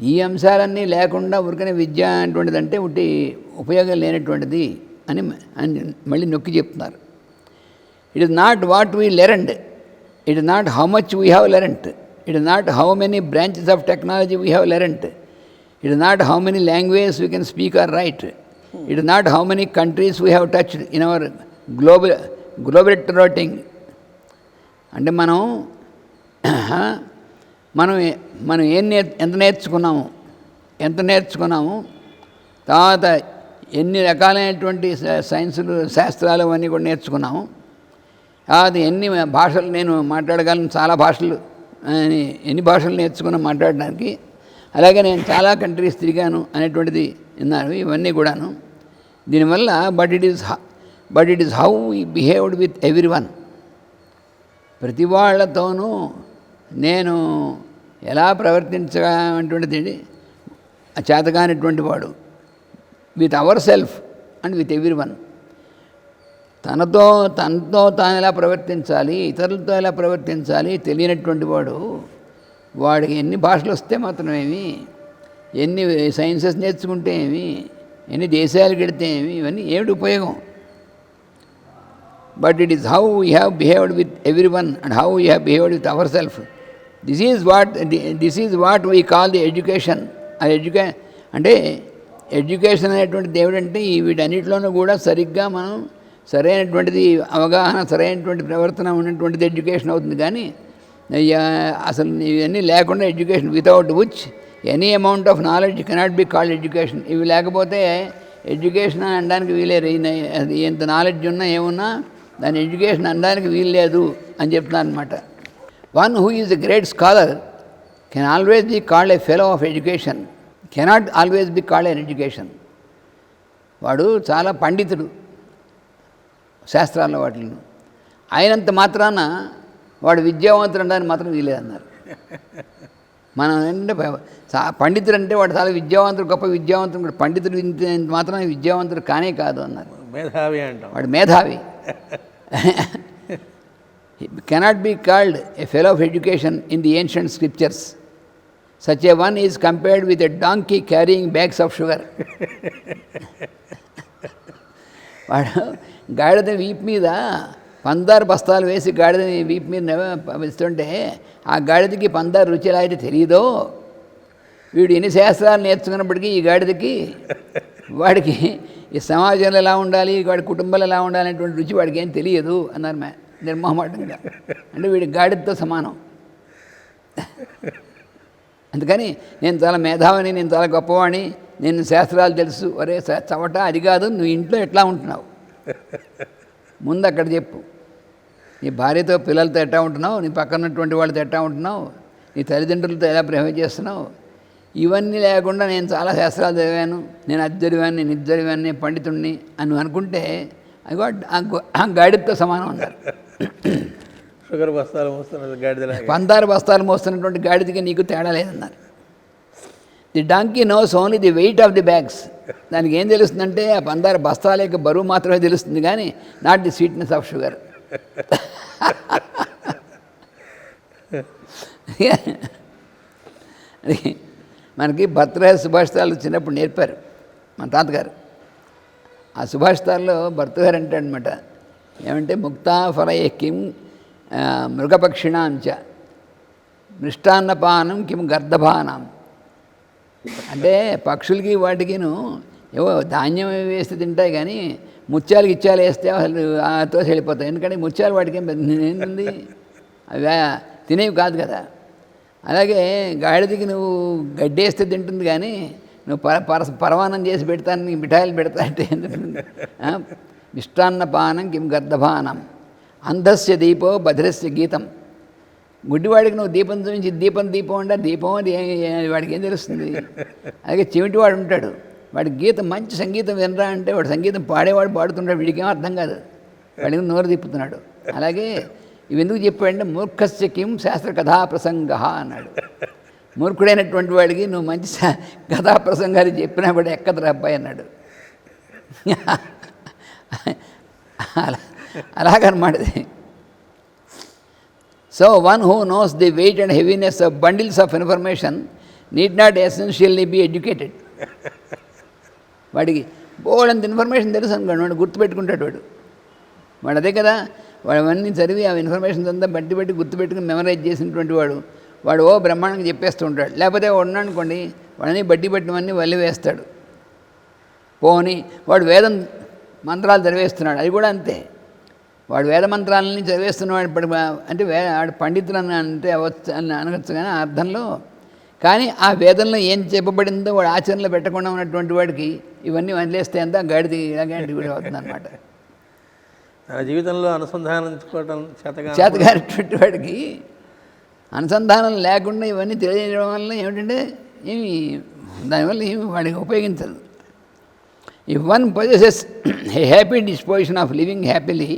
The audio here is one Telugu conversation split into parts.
ఈ అంశాలన్నీ లేకుండా ఉరికనే విద్య అటువంటిది అంటే ఒకటి ఉపయోగం లేనటువంటిది అని అని మళ్ళీ నొక్కి చెప్తున్నారు. It is not what we learned it is not how much we have learnt it is not how many branches of technology we have learnt it is not how many language we can speak or write it is not how many countries we have touched in our global global routing అంటే మనం మనం మనం ఏం నేర్ ఎంత నేర్చుకున్నాము? ఎంత నేర్చుకున్నాము? తర్వాత ఎన్ని రకాలైనటువంటి సైన్సులు శాస్త్రాలు అవన్నీ కూడా నేర్చుకున్నాము. అది ఎన్ని భాషలు నేను మాట్లాడగలను చాలా భాషలు ఎన్ని భాషలు నేర్చుకున్నా మాట్లాడడానికి. అలాగే నేను చాలా కంట్రీస్ తిరిగాను అనేటువంటిది విన్నారు. ఇవన్నీ కూడాను. దీనివల్ల but it is but it is how I behaved with every one ప్రతి వాళ్ళతోనూ నేను ఎలా ప్రవర్తించటువంటిది చేతగానటువంటి వాడు? With our self and with everyone తనతో తనతో తాను ఎలా ప్రవర్తించాలి ఇతరులతో ఎలా ప్రవర్తించాలి తెలియనటువంటి వాడు వాడికి ఎన్ని భాషలు వస్తే మాత్రమేమి ఎన్ని సైన్సెస్ నేర్చుకుంటే ఏమి? ఎన్ని దేశాలకు వెడితే ఏమి? ఇవన్నీ ఏమిటి ఉపయోగం? But it is how you have behaved with everyone and how you have behaved with our self this is what this is what we call the education ఆ ఎడ్యుకే అంటే ఎడ్యుకేషన్ అనేటువంటిది ఏమిటంటే ఈ వీటన్నిటిలోనూ కూడా సరిగ్గా మనం సరైనటువంటిది అవగాహన సరైనటువంటి ప్రవర్తన ఉన్నటువంటిది ఎడ్యుకేషన్ అవుతుంది. కానీ అసలు ఇవన్నీ లేకుండా education without which any amount of knowledge cannot be called education ఇవి లేకపోతే ఎడ్యుకేషన్ అనడానికి వీలేదు ఎంత నాలెడ్జ్ ఉన్నా ఏమున్నా దాని ఎడ్యుకేషన్ అనడానికి వీలు లేదు అని చెప్తున్నాను అనమాట one who is a great scholar can always be called a fellow of education cannot always be called an education వాడు చాలా పండితుడు శాస్త్రాల్లో వాటిని అయినంత మాత్రాన వాడు విద్యావంతుడు అనడానికి మాత్రం వీలేదన్నారు మనం ఏంటంటే పండితుడు అంటే వాడు చాలా విద్యావంతుడు గొప్ప విద్యావంతుడు కూడా. పండితుడు మాత్రం విద్యావంతుడు కానే కాదు అన్నారు. మేధావి అంటాం. వాడు మేధావి. Cannot be called a fellow of education in the ancient scriptures such a one is compared with a donkey carrying bags of sugar వాడు గాడిద వీపు మీద పందారు బస్తాలు వేసి గాడిదని వీపు మీద నవ- ఇస్తుంటే ఆ గాడిదకి పందారు రుచి ఎలా అయితే తెలియదో వీడు ఎన్ని శాస్త్రాలు నేర్చుకున్నప్పటికీ ఈ గాడిదకి వాడికి ఈ సమాజంలో ఎలా ఉండాలి వాడి కుటుంబాలు ఎలా ఉండాలి అనేటువంటి రుచి వాడికి ఏం తెలియదు అన్నారు మ్యామ్ నిర్మోహమాటంగా. అంటే వీడి గాడితో సమానం. అందుకని నేను చాలా మేధావని నేను చాలా గొప్పవాణి నేను శాస్త్రాలు తెలుసు. ఒరే చవట అది కాదు నువ్వు ఇంట్లో ఎట్లా ఉంటున్నావు? ముందు అక్కడ చెప్పు. నీ భార్యతో పిల్లలతో ఎట్లా ఉంటున్నావు? నీ పక్కన ఉన్నటువంటి వాళ్ళతో ఎట్లా ఉంటున్నావు? నీ తల్లిదండ్రులతో ఎలా ప్రేమ చేస్తున్నావు? ఇవన్నీ లేకుండా నేను చాలా శాస్త్రాలు చదివాను. నేను అది చదివాను నేను ఇది చదివాను నేను పండితుడిని అని నువ్వు అనుకుంటే అది ఆ గాడితో సమానం అంటారు షుగర్ బస్తాలు మోస్తున్నది గాడిద పందారు బస్తాలు మోస్తున్నటువంటి గాడిదకి నీకు తేడా లేదన్నారు. The donkey knows only the weight of the bags దానికి ఏం తెలుస్తుందంటే ఆ పందారు బస్తాల యొక్క బరువు మాత్రమే తెలుస్తుంది కానీ not the sweetness of sugar మనకి భర్తరాజ సుభాషితాలు చిన్నప్పుడు నేర్పారు మన తాతగారు. ఆ సుభాషితాల్లో భర్తగారు అంటాడనమాట ఏమంటే ముక్తాఫలయ కిం మృగపక్షిణాంచ మృష్టాన్నపానం కిం గర్ధపానం. అంటే పక్షులకి వాటికిను ఏవో ధాన్యం వేస్తే తింటాయి కానీ ముత్యాలు గిత్యాలు వేస్తే అసలు తోసి వెళ్ళిపోతాయి. ఎందుకంటే ముత్యాలు వాటికి ఏంటుంది అవి తినేవి కాదు కదా. అలాగే గాడిదకి నువ్వు గడ్డి వేస్తే తింటుంది కానీ నువ్వు పర పర పరమానం చేసి పెడతాను నీకు మిఠాయిలు పెడతా అంటే ఇష్టాన్నపానం మిష్టాన్నపానం కిం గర్ధపానం. అంధస్య దీపో బధిరస్య గీతం. గుడ్డివాడికి నువ్వు దీపం చూపించి దీపం దీపం అంటే దీపం అది వాడికి ఏం తెలుస్తుంది? అలాగే చెవిటివాడు ఉంటాడు. వాడి గీతం మంచి సంగీతం వినరా అంటే వాడు సంగీతం పాడేవాడు పాడుతుంటాడు. వీడికి ఏం అర్థం కాదు. వాడికి నోరు తిప్పుతున్నాడు. అలాగే ఇవి ఎందుకు చెప్పాడంటే మూర్ఖస్య కిం శాస్త్ర కథా ప్రసంగ అన్నాడు. మూర్ఖుడైనటువంటి వాడికి నువ్వు మంచి కథా ప్రసంగాలు చెప్పినా కూడా ఎక్కదురా అబ్బాయి అన్నాడు. అలా అలాగనమాటది so one who knows the weight and heaviness of bundles of information need not essentially be educated వాడికి బోడంత ఇన్ఫర్మేషన్ తెలుసు అనుకోండి వాడు గుర్తుపెట్టుకుంటాడు వాడు. వాడు అదే కదా వాడు అవన్నీ చదివి ఆ ఇన్ఫర్మేషన్ అంతా బట్టి పెట్టి గుర్తుపెట్టుకుని మెమరైజ్ చేసినటువంటి వాడు వాడు ఓ బ్రహ్మాండంగా చెప్పేస్తూ ఉంటాడు. లేకపోతే వాడు అనుకోండి వాడని బట్టి పెట్టినవన్నీ వల్లి వేస్తాడు పోని వాడు వేదం మంత్రాలు చదివేస్తున్నాడు. అది కూడా అంతే. వాడు వేద మంత్రాలని చదివేస్తున్నవాడు ఇప్పుడు అంటే వే వాడు పండితులు అని అంటే అవచ్చు అని అనవచ్చు కానీ ఆ అర్థంలో. కానీ ఆ వేదంలో ఏం చెప్పబడిందో వాడు ఆచరణలో పెట్టకుండా ఉన్నటువంటి వాడికి ఇవన్నీ వదిలేస్తే అంతా గాడిది ఇలాగంటి కూడా అవుతుంది అనమాట జీవితంలో అనుసంధానించుకోవటం చేతగా చేతగారినటువంటి వాడికి అనుసంధానం లేకుండా ఇవన్నీ తెలియజేయడం వల్ల ఏమిటంటే ఏమి దానివల్ల ఏమి వాడికి ఉపయోగించదు. If one possesses a happy disposition of living happily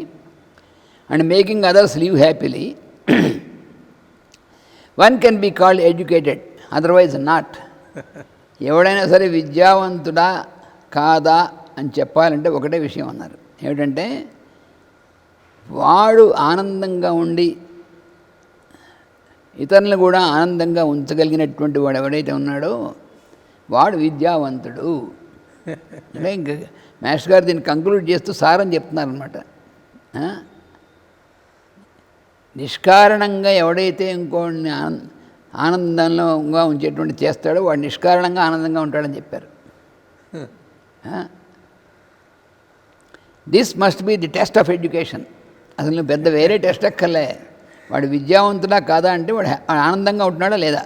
and making others live happily one can be called educated otherwise not ఎవడైనా సరే విద్యావంతుడా కాదా అని చెప్పాలంటే ఒకటే విషయం అన్నారు. ఏమిటంటే వాడు ఆనందంగా ఉండి ఇతరులను కూడా ఆనందంగా ఉంచగలిగినటువంటి వాడు ఎవడైతే ఉన్నాడో వాడు విద్యావంతుడు. అంటే ఇంక మాస్టర్ గారు దీన్ని కంక్లూడ్ చేస్తూ సారం చెప్తున్నారనమాట నిష్కారణంగా ఎవడైతే ఇంకోడిని ఆనంద ఆనందంగా ఉంచేటువంటి చేస్తాడో వాడు నిష్కారణంగా ఆనందంగా ఉంటాడని చెప్పారు. This must be the test of education అసలు నువ్వు పెద్ద వేరే టెస్ట్ ఎక్కర్లే. వాడు విద్యావంతుడా కాదా అంటే వాడు వాడు ఆనందంగా ఉంటున్నాడా లేదా?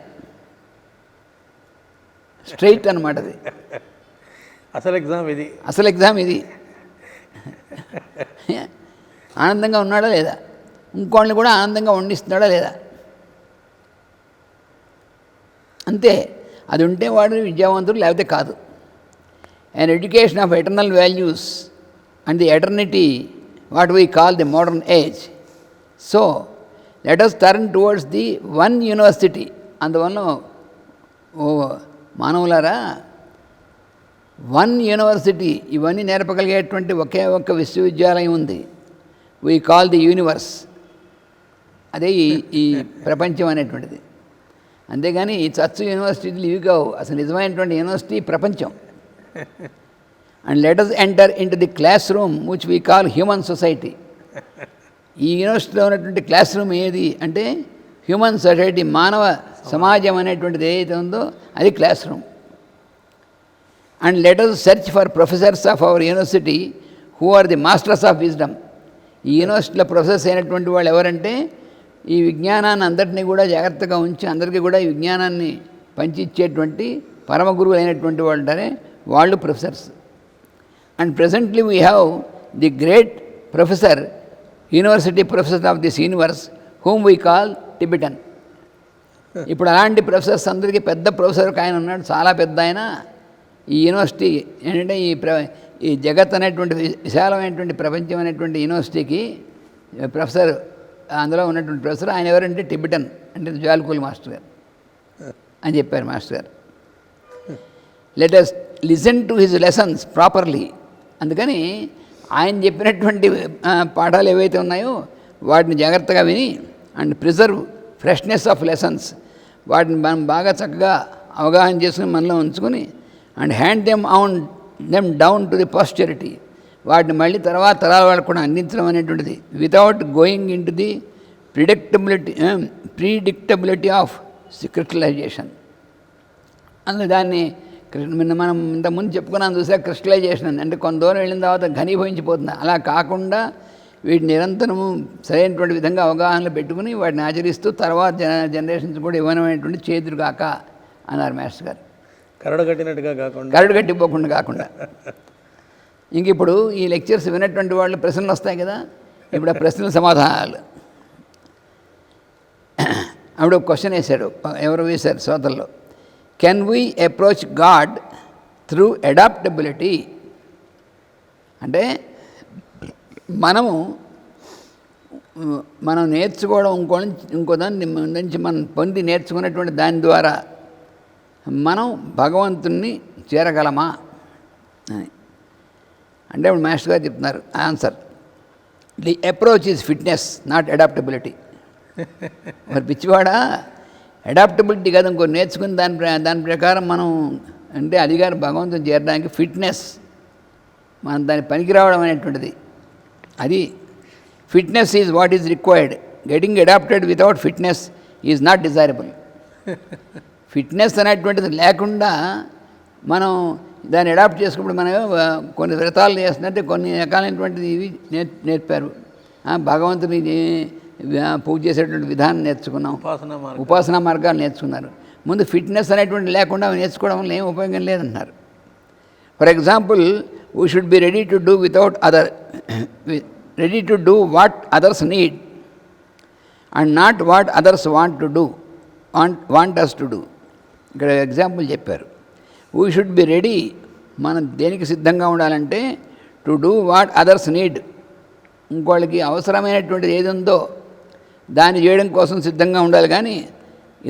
స్ట్రైట్ అనమాట అది. అసలు ఎగ్జామ్ ఇది? అసలు ఎగ్జామ్ ఇది. ఆనందంగా ఉన్నాడా లేదా? ఇంకోళ్ళని కూడా ఆనందంగా వండిస్తున్నాడా లేదా? అంతే. అది ఉంటే వాడు విద్యావంతుడు లేకపోతే కాదు. And education of eternal values and the eternity what we call the modern age so let us turn towards the one university అందువల్ల ఓ మానవులారా వన్ యూనివర్సిటీ ఇవన్నీ నేర్పగలిగేటువంటి ఒకే ఒక్క విశ్వవిద్యాలయం ఉంది. వీ కాల్ ది యూనివర్స్ అదే ఈ ఈ ప్రపంచం అనేటువంటిది. అంతేగాని ఈ చచ్చు యూనివర్సిటీలు ఇవి కావు. అసలు నిజమైనటువంటి యూనివర్సిటీ ప్రపంచం. And letters enter in the class room which we call human society ఈ యూనివర్సిటీలో ఉన్నటువంటి క్లాస్ రూమ్ ఏది అంటే హ్యూమన్ సొసైటీ మానవ సమాజం అనేటువంటిది ఏదైతే ఉందో అది class room and letters search for professors of our university who are the masters of wisdom ఈ యూనివర్సిటీలో ప్రొఫెసర్స్ అయినటువంటి వాళ్ళు ఎవరంటే ఈ విజ్ఞానాన్ని అందరినీ కూడా జాగ్రత్తగా ఉంచి అందరికీ కూడా ఈ విజ్ఞానాన్ని పంచిచ్చేటువంటి పరమ గురువులు అయినటువంటి వాళ్ళు ఉంటారే వాళ్ళు professors and presently we have the great professor university professor of this universe whom we call Tibetan ఇప్పుడు అలాంటి ప్రొఫెసర్స్ అందరికీ పెద్ద ప్రొఫెసర్ ఒక ఆయన ఉన్నాడు చాలా పెద్ద ఆయన. ఈ యూనివర్సిటీ ఏంటంటే ఈ ప్ర ఈ జగత్ అనేటువంటి విశాలమైనటువంటి ప్రపంచం అనేటువంటి యూనివర్సిటీకి ప్రొఫెసర్ అందులో ఉన్నటువంటి ప్రొఫెసర్ ఆయన ఎవరంటే టిబిటన్ అంటే జాల్కూల్ మాస్టర్ గారు. అని చెప్పారు మాస్టర్ గారు. Let listen to his lessons properly అందుకని ఆయన చెప్పినటువంటి పాఠాలు ఏవైతే ఉన్నాయో వాటిని జాగ్రత్తగా విని and preserve freshness of lessons వాటిని మనం బాగా చక్కగా అవగాహన చేసుకుని మనలో ఉంచుకొని and hand them on them down to the posterity. వాటిని మళ్ళీ తర్వాత తరాల వాళ్ళకు కూడా అందించడం అనేటువంటిది. Without going in to the predictability predictability of crystallization అందులో దాన్ని కృష్ణ నిన్న మనం ఇంతకుముందు చెప్పుకున్నాం చూసా క్రిస్టలైజేషన్ అని. అంటే కొంత దూరం వెళ్ళిన తర్వాత ఘనీభవించిపోతుంది. అలా కాకుండా వీటిని నిరంతరము సరైనటువంటి విధంగా అవగాహనలో పెట్టుకుని వాటిని ఆచరిస్తూ తర్వాత జన జనరేషన్స్ కూడా ఇవ్వనమైనటువంటి చేతులు కాక అన్నారు మాస్టర్ గారు. కరడు కట్టినట్టుగా కాకుండా. కరడు కట్టిపోకుండా కాకుండా. ఇంక ఇప్పుడు ఈ లెక్చర్స్ విన్నటువంటి వాళ్ళు ప్రశ్నలు వస్తాయి కదా ఇప్పుడు ఆ ప్రశ్నల సమాధానాలు. ఆవిడ ఒక క్వశ్చన్ వేశాడు ఎవరు వేశారు శ్రోతల్లో? Can we approach God through adaptability అంటే మనము మనం నేర్చుకోవడం ఇంకో ఇంకో దాని నుంచి మనం పొంది నేర్చుకున్నటువంటి దాని ద్వారా మనం భగవంతుణ్ణి చేరగలమా? అని. అంటే ఇప్పుడు మాస్టర్ గారు చెప్తున్నారు answer. The approach is fitness not adaptability. మరి పిచ్చివాడా? అడాప్టబిలిటీ కదా ఇంకో నేర్చుకుని దాని ప్ర- దాని ప్రకారం మనం అంటే అధికారం భగవంతుని చేరడానికి ఫిట్నెస్ మనం దాని పనికి రావడం అనేటువంటిది. అది fitness is what is required. Getting adapted without fitness is not desirable. Fitness అనేటువంటిది లేకుండా మనం దాన్ని అడాప్ట్ చేసుకున్నప్పుడు మనం కొన్ని వ్రతాలు చేస్తున్నట్టే కొన్ని రకాలైనటువంటిది ఇవి నేర్ నేర్పారు. భగవంతుని పూజ చేసేటువంటి విధానం నేర్చుకున్నాం. ఉపాసన ఉపాసనా మార్గాలు నేర్చుకున్నారు. ముందు ఫిట్నెస్ అనేటువంటి లేకుండా నేర్చుకోవడం వల్ల ఏం ఉపయోగం లేదంటున్నారు for example we should be ready to do without other ready to do what others need and not what others want to do want want us to do ఇక్కడ ఎగ్జాంపుల్ చెప్పారు. వీ షుడ్ బి రెడీ మనం దేనికి సిద్ధంగా ఉండాలంటే to do what others need ఇంకోళ్ళకి అవసరమైనటువంటిది ఏది ఉందో దాన్ని చేయడం కోసం సిద్ధంగా ఉండాలి కానీ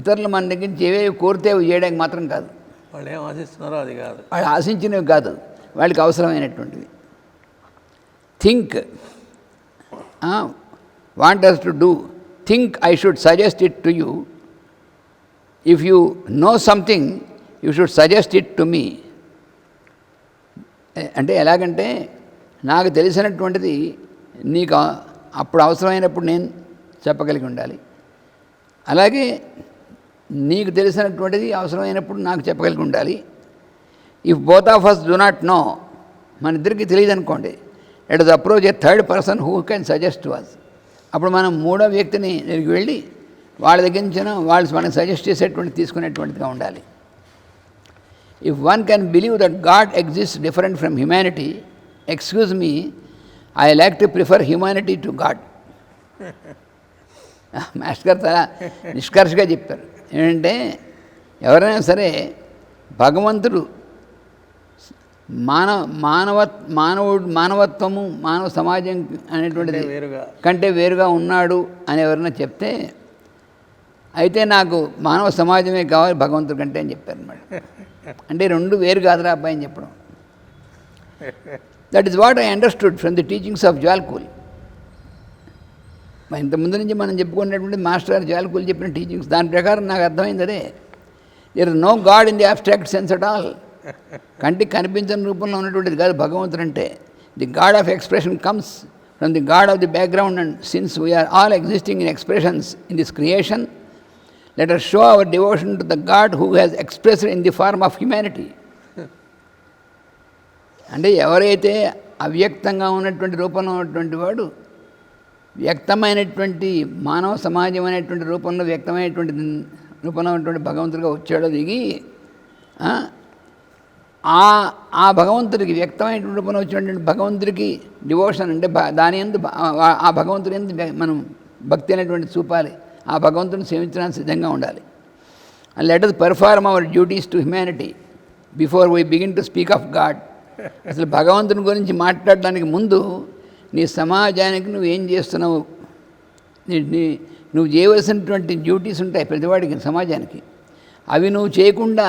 ఇతరులు మన దగ్గర నుంచి ఏవేవి కోరితే చేయడానికి మాత్రం కాదు. వాళ్ళు ఏం ఆశిస్తున్నారో అది కాదు. వాళ్ళు ఆశించినవి కాదు. వాళ్ళకి అవసరమైనటువంటివి think want us to do think I should suggest it to you if you know something you should suggest it to me అంటే ఎలాగంటే నాకు తెలిసినటువంటిది నీకు అప్పుడు అవసరమైనప్పుడు నేను చెప్పగలిగి ఉండాలి. అలాగే నీకు తెలిసినటువంటిది అవసరమైనప్పుడు నాకు చెప్పగలిగి ఉండాలి. If both of us do not know మన ఇద్దరికి తెలియదు అనుకోండి it is approach a third person who can suggest to us అప్పుడు మనం మూడో వ్యక్తిని దగ్గరికి వెళ్ళి వాళ్ళ దగ్గర నుంచి వాళ్ళు మనకు సజెస్ట్ చేసేటువంటి తీసుకునేటువంటిదిగా ఉండాలి. If one can believe that God exist different from humanity excuse me I like to prefer humanity to God master గారు చాలా నిష్కర్షగా చెప్పారు. ఏంటంటే ఎవరైనా సరే భగవంతుడు మానవ మానవ మానవుడు మానవత్వము మానవ సమాజం అనేటువంటిది కంటే వేరుగా ఉన్నాడు అని ఎవరైనా చెప్తే అయితే నాకు మానవ సమాజమే కావాలి భగవంతుడి కంటే అని చెప్పారు అనమాట. అంటే రెండు వేరు కాదురా అబ్బాయి అని చెప్పడం. That is what I understood from the teachings of జాల్కూల్ ఇంతకుముందు ముందు నుంచి మనం చెప్పుకున్నటువంటి మాస్టర్ గారు జాల్కూల్ చెప్పిన టీచింగ్స్ దాని ప్రకారం నాకు అర్థమైంది అదే. There is no God in the abstract sense at all కంటికి కనిపించని రూపంలో ఉన్నటువంటిది కాదు భగవంతుడు అంటే. The God of expression comes from the God of the background and since we are all existing in expressions in this creation let us show our devotion to the God who has expressed in the form of humanity అంటే ఎవరైతే అవ్యక్తంగా ఉన్నటువంటి రూపంలో ఉన్నటువంటి వాడు వ్యక్తమైనటువంటి మానవ సమాజం అనేటువంటి రూపంలో వ్యక్తమైనటువంటి రూపంలో ఉన్నటువంటి భగవంతుడిగా వచ్చాడో దిగి ఆ, ఆ భగవంతుడికి వ్యక్తమైనటువంటి రూపంలో వచ్చినటువంటి భగవంతుడికి డివోషన్ అంటే భ- దాని ఎందు ఆ- భగవంతుడి ఎందు మనం భక్తి అనేటువంటి చూపాలి. ఆ భగవంతుని సేవించడానికి సిద్ధంగా ఉండాలి. And let us perform our duties to humanity before we begin to speak of God అసలు భగవంతుని గురించి మాట్లాడడానికి ముందు నీ సమాజానికి నువ్వు ఏం చేస్తున్నావు? నీ నీ నువ్వు చేయవలసినటువంటి డ్యూటీస్ ఉంటాయి ప్రతివాడికి సమాజానికి. అవి నువ్వు చేయకుండా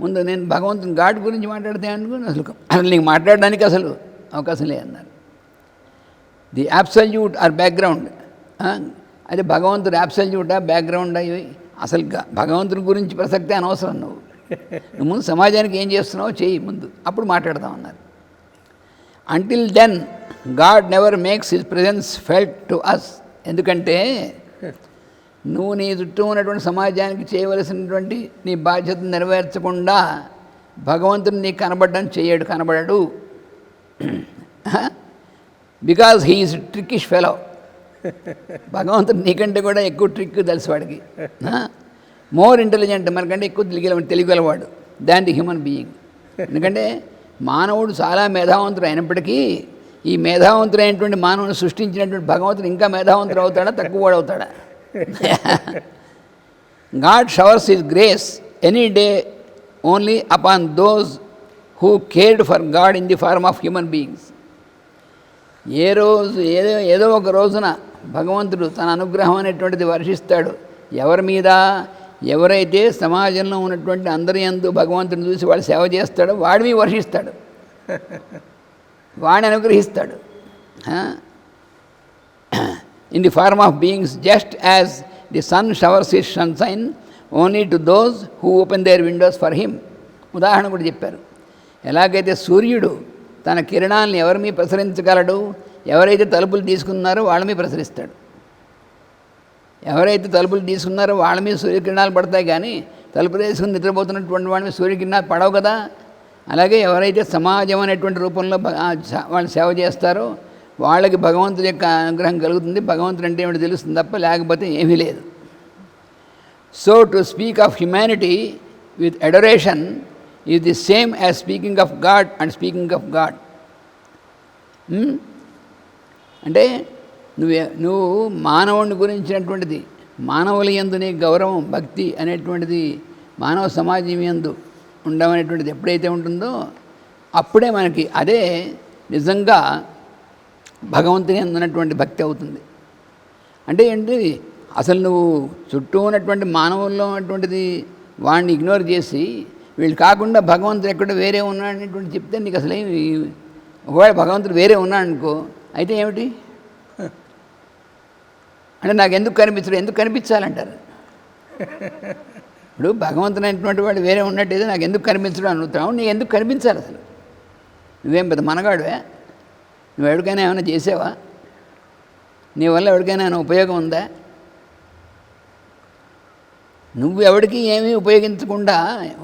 ముందు నేను భగవంతుని గాడ్ గురించి మాట్లాడితే అనుకుని అసలు అసలు నీకు మాట్లాడడానికి అసలు అవకాశం లేదన్నారు. ది అబ్సల్యూట్ ఆర్ బ్యాక్గ్రౌండ్ అదే భగవంతుడు యాబ్సల్యూటా బ్యాక్గ్రౌండ్ అవి అసలు గ- గురించి ప్రసక్తే అనవసరం నువ్వు. నువ్వు ముందు సమాజానికి ఏం చేస్తున్నావో చేయి ముందు. అప్పుడు మాట్లాడదాం అన్నారు. Until then God never makes his presence felt to us ఎందుకంటే నువ్వు నీ చుట్టూ ఉన్నటువంటి సమాజానికి చేయవలసినటువంటి నీ బాధ్యతను నెరవేర్చకుండా భగవంతుని నీకు కనబడడం చేయడు కనబడడు. Because he is trickish fellow భగవంతుడు నీకంటే కూడా ఎక్కువ ట్రిక్ తెలుసు వాడికి. మోర్ ఇంటెలిజెంట్ మనకంటే ఎక్కువ తెలియగల తెలియగలవాడు దాన్ ది హ్యూమన్ బీయింగ్ ఎందుకంటే మానవుడు చాలా మేధావంతుడు అయినప్పటికీ ఈ మేధావంతుడైనటువంటి మానవుని సృష్టించినటువంటి భగవంతుడు ఇంకా మేధావంతుడు అవుతాడా? తక్కువ వాడు అవుతాడా? God showers his grace any day only upon those who cared for God in the form of human beings ఏ రోజు ఏదో ఏదో ఒక రోజున భగవంతుడు తన అనుగ్రహం అనేటువంటిది వర్షిస్తాడు. ఎవరి మీద ఎవరైతే సమాజంలో ఉన్నటువంటి అందరి అందు భగవంతుని చూసి వాడు సేవ చేస్తాడో వాడిని వర్షిస్తాడు. వాడిని అనుగ్రహిస్తాడు. In the form of beings just as the sun showers his sunshine only to those who open their windows for him ఉదాహరణ కూడా చెప్పారు. ఎలాగైతే సూర్యుడు తన కిరణాలను ఎవరి మీద ప్రసరించగలడు ఎవరైతే తలుపులు తీసుకున్నారో వాళ్ళ మీద ప్రసరిస్తాడు. ఎవరైతే తలుపులు తీసుకున్నారో వాళ్ళ మీద సూర్యకిరణాలు పడతాయి కానీ తలుపులు వేసుకుని నిద్రపోతున్నటువంటి వాళ్ళ మీద సూర్యకిరణాలు పడవు కదా. అలాగే ఎవరైతే సమాజం అనేటువంటి రూపంలో వాళ్ళు సేవ చేస్తారో వాళ్ళకి భగవంతుడి యొక్క అనుగ్రహం కలుగుతుంది. భగవంతుడు అంటే ఏమిటి తెలుస్తుంది తప్ప లేకపోతే ఏమీ లేదు. So to speak of humanity with adoration is the same as speaking of God and speaking of God. అంటే నువ్వు నువ్వు మానవుని గురించినటువంటిది మానవుల ఎందు నీ గౌరవం భక్తి అనేటువంటిది మానవ సమాజం ఎందు ఉండమనేటువంటిది ఎప్పుడైతే ఉంటుందో అప్పుడే మనకి అదే నిజంగా భగవంతుని యందు భక్తి అవుతుంది. అంటే ఏంటి? అసలు నువ్వు చుట్టూ ఉన్నటువంటి మానవుల్లో ఉన్నటువంటిది వాడిని ఇగ్నోర్ చేసి వీళ్ళు కాకుండా భగవంతుడు ఎక్కడ వేరే ఉన్నాడు అనేటువంటి చెప్తే నీకు అసలు ఏమి ఒకవేళ భగవంతుడు వేరే ఉన్నాడు అనుకో అయితే ఏమిటి? అంటే నాకు ఎందుకు కనిపించడు? ఎందుకు కనిపించాలంటారు? ఇప్పుడు భగవంతుడు అనేటువంటి వాడు వేరే ఉన్నట్టయితే నాకు ఎందుకు కనిపించడం అనుకుంటున్నావు నీకు ఎందుకు కనిపించాలి అసలు? నువ్వేం పెద్ద మనగాడువే నువ్వు ఎవరికైనా ఏమైనా చేసావా? నీ వల్ల ఎవరికైనా ఏమైనా ఉపయోగం ఉందా? నువ్వు ఎవరికి ఏమీ ఉపయోగించకుండా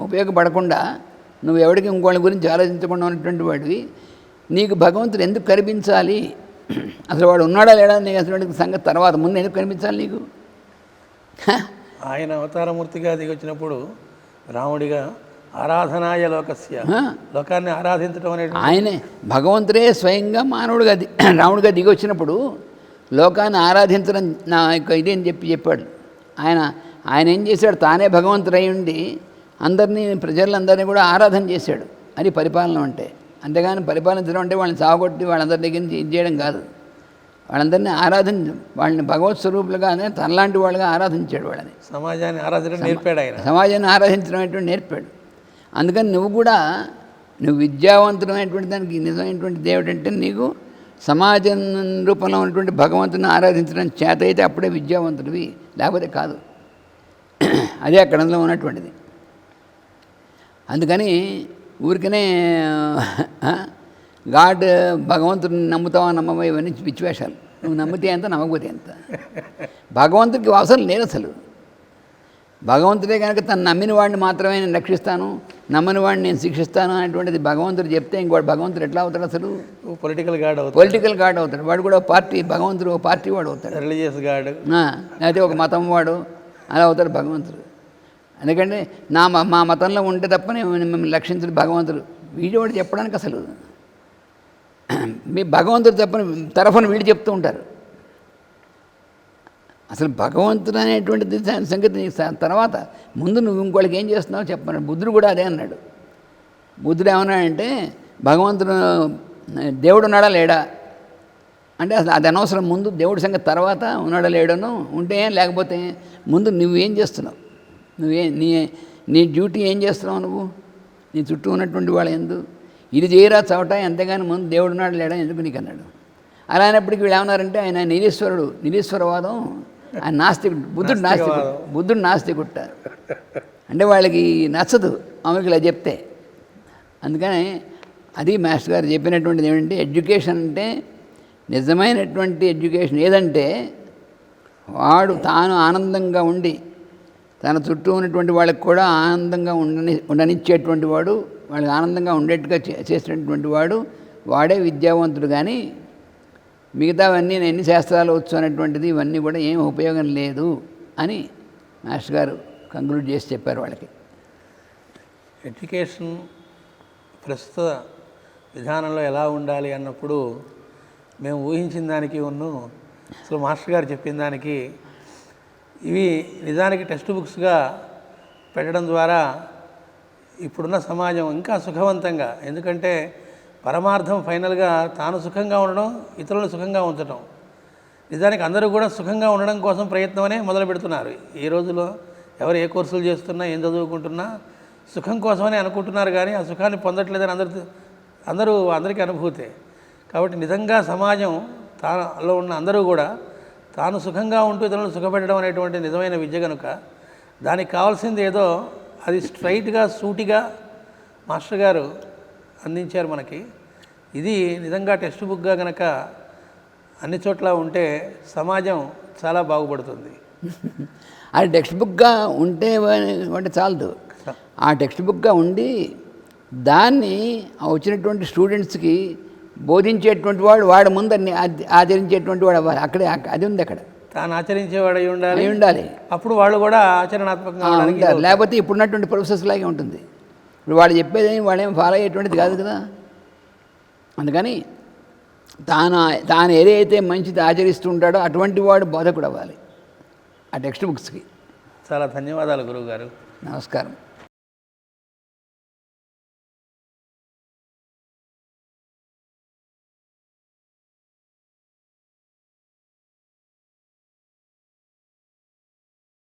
ఉపయోగపడకుండా నువ్వు ఎవరికి ఇంకోళ్ళ గురించి ఆలోచించకుండా ఉన్నటువంటి వాడివి. నీకు భగవంతుడు ఎందుకు కనిపించాలి? అసలు వాడు ఉన్నాడా లేడా నీకు అసలు సంగతి తర్వాత ముందు ఎందుకు కనిపించాలి నీకు? ఆయన అవతారమూర్తిగా దిగొచ్చినప్పుడు రాముడిగా ఆరాధనాయ లోకస్య. లోకాన్ని ఆరాధించడం అనేటువంటి ఆయనే భగవంతుడే స్వయంగా మానవుడిగా రాముడిగా దిగి వచ్చినప్పుడు లోకాన్ని ఆరాధించడం నా యొక్క ఇది అని చెప్పి చెప్పాడు. ఆయన ఆయన ఏం చేశాడు? తానే భగవంతుడై ఉండి అందరినీ ప్రజలందరినీ కూడా ఆరాధన చేశాడు. అది పరిపాలన అంటే. అంతేగాని పరిపాలించడం అంటే వాళ్ళని సాగొట్టి వాళ్ళందరి దగ్గర నుంచి ఇది చేయడం కాదు. వాళ్ళందరినీ ఆరాధన వాళ్ళని భగవత్ స్వరూపులుగానే తనలాంటి వాళ్ళుగా ఆరాధించాడు వాళ్ళని. సమాజాన్ని ఆరాధించడం నేర్పాడు ఆయన. సమాజాన్ని ఆరాధించడం అనేటువంటి నేర్పాడు. అందుకని నువ్వు కూడా నువ్వు విద్యావంతుడమైనటువంటి దానికి నిజమైనటువంటి ఏమిటంటే నీకు సమాజం రూపంలో ఉన్నటువంటి భగవంతుని ఆరాధించడం చేత అయితే అప్పుడే విద్యావంతుడివి. లేకపోతే కాదు. అదే అక్కడ అందులో ఉన్నటువంటిది. అందుకని ఊరికనే గాడ్ భగవంతుడిని నమ్ముతావా నమ్మవా ఇవన్నీ పిచ్చివేషాలు నువ్వు నమ్మితే ఎంత నమ్మకపోతే ఎంత? భగవంతుడికి అవసరం లేదు అసలు. భగవంతుడే కనుక తను నమ్మిన వాడిని మాత్రమే నేను రక్షిస్తాను నమ్మని వాడిని నేను శిక్షిస్తాను అనేటువంటిది భగవంతుడు చెప్తే ఇంకోటి భగవంతుడు ఎట్లా అవుతాడు అసలు? పొలిటికల్ గార్డ్ అవుతాడు. పొలిటికల్ గాడ్ అవుతాడు. వాడు కూడా పార్టీ భగవంతుడు ఒక పార్టీ వాడు అవుతాడు. రిలీజియస్ గార్డ్ లేకపోతే ఒక మతం వాడు అలా అవుతాడు భగవంతుడు. ఎందుకంటే నా మ- మా మతంలో ఉంటే తప్ప నేను మిమ్మల్ని రక్షించడు భగవంతుడు. వీడు వాడు చెప్పడానికి అసలు మీ భగవంతుడు తప్పని తరఫున వీడు చెప్తూ ఉంటారు. అసలు భగవంతుడు అనేటువంటిది సంగతి తర్వాత ముందు నువ్వు ఇంకోళ్ళకి ఏం చేస్తున్నావు చెప్పన్నాడు బుద్ధుడు కూడా అదే అన్నాడు. బుద్ధుడు ఏమన్నాడంటే భగవంతుడు దేవుడు ఉన్నాడా లేడా? అంటే అసలు అది అనవసరం. ముందు దేవుడి సంగతి తర్వాత ఉన్నాడా లేడను ఉంటే ఏం లేకపోతే ముందు నువ్వేం చేస్తున్నావు? నువ్వే నీ నీ డ్యూటీ ఏం చేస్తున్నావు నువ్వు? నీ చుట్టూ ఉన్నటువంటి వాళ్ళ ఎందు? ఇది చేయరా చవట? అంతేగాని ముందు దేవుడు ఉన్నాడు లేడా? ఎందుకు నీకు అన్నాడు? అలా అయినప్పటికీ వీళ్ళు ఏమన్నారంటే ఆయన నిరీశ్వరుడు నిరీశ్వరవాదం. ఆయన నాస్తికుడు బుద్ధుడు నాస్తికుడు బుద్ధుడు నాస్తికుట్ట అంటే వాళ్ళకి నచ్చదు ఆమెకి ఇలా చెప్తే. అందుకని అది మాస్టర్ గారు చెప్పినటువంటిది ఏమిటంటే ఎడ్యుకేషన్ అంటే నిజమైనటువంటి ఎడ్యుకేషన్ ఏదంటే వాడు తాను ఆనందంగా ఉండి తన చుట్టూ ఉన్నటువంటి వాళ్ళకి కూడా ఆనందంగా ఉండని ఉండనిచ్చేటువంటి వాడు వాళ్ళకి ఆనందంగా ఉండేట్టుగా చే- వాడు వాడే విద్యావంతుడు. కానీ మిగతావన్నీ నేను ఎన్ని శాస్త్రాలు వచ్చు అనేటువంటిది ఇవన్నీ కూడా ఏం ఉపయోగం లేదు అని మాస్టర్ గారు కంక్లూడ్ చేసి చెప్పారు వాళ్ళకి. ఎడ్యుకేషన్ ప్రస్తుత విధానంలో ఎలా ఉండాలి అన్నప్పుడు మేము ఊహించిన దానికి ఉన్ను అసలు మాస్టర్ గారు చెప్పిన దానికి ఇవి నిజానికి టెక్స్ట్ బుక్స్గా పెట్టడం ద్వారా ఇప్పుడున్న సమాజం ఇంకా సుఖవంతంగా ఎందుకంటే పరమార్థం ఫైనల్గా తాను సుఖంగా ఉండడం ఇతరులను సుఖంగా ఉంచడం నిజానికి అందరూ కూడా సుఖంగా ఉండడం కోసం ప్రయత్నమనే మొదలు పెడుతున్నారు. ఈ రోజుల్లో ఎవరు ఏ కోర్సులు చేస్తున్నా ఏం చదువుకుంటున్నా సుఖం కోసమని అనుకుంటున్నారు కానీ ఆ సుఖాన్ని పొందట్లేదని అందరు అందరూ అందరికీ అనుభూతే. కాబట్టి నిజంగా సమాజం తాలో ఉన్న అందరూ కూడా తాను సుఖంగా ఉంటూ ఇతరులను సుఖపెట్టడం అనేటువంటి నిజమైన విద్య కనుక దానికి కావాల్సింది ఏదో అది స్ట్రైట్గా సూటిగా మాస్టర్ గారు అందించారు మనకి. ఇది నిజంగా టెక్స్ట్ బుక్గా గనక అన్ని చోట్ల ఉంటే సమాజం చాలా బాగుపడుతుంది. అది టెక్స్ట్ బుక్గా ఉంటే అంటే చాలదు. ఆ టెక్స్ట్ బుక్గా ఉండి దాన్ని వచ్చినటువంటి స్టూడెంట్స్కి బోధించేటువంటి వాడు వాడి ముందు ఆచరించేటువంటి వాడు అవ్వాలి. అక్కడే అక్క- అది ఉంది అక్కడ. తాను ఆచరించేవాడు అయి ఉండాలి. ఉండాలి. అప్పుడు వాళ్ళు కూడా ఆచరణాత్మకంగా ఉంటారు లేకపోతే ఇప్పుడున్నటువంటి ప్రొఫెసర్స్ లాగే ఉంటుంది. ఇప్పుడు వాడు చెప్పేది వాడేం ఫాలో అయ్యేటువంటిది కాదు కదా. అందుకని తాను తాను ఏదైతే మంచిది ఆచరిస్తూ ఉంటాడో అటువంటి వాడు బోధకుడు అవ్వాలి. ఆ టెక్స్ట్ బుక్స్కి చాలా ధన్యవాదాలు గురువు గారు నమస్కారం.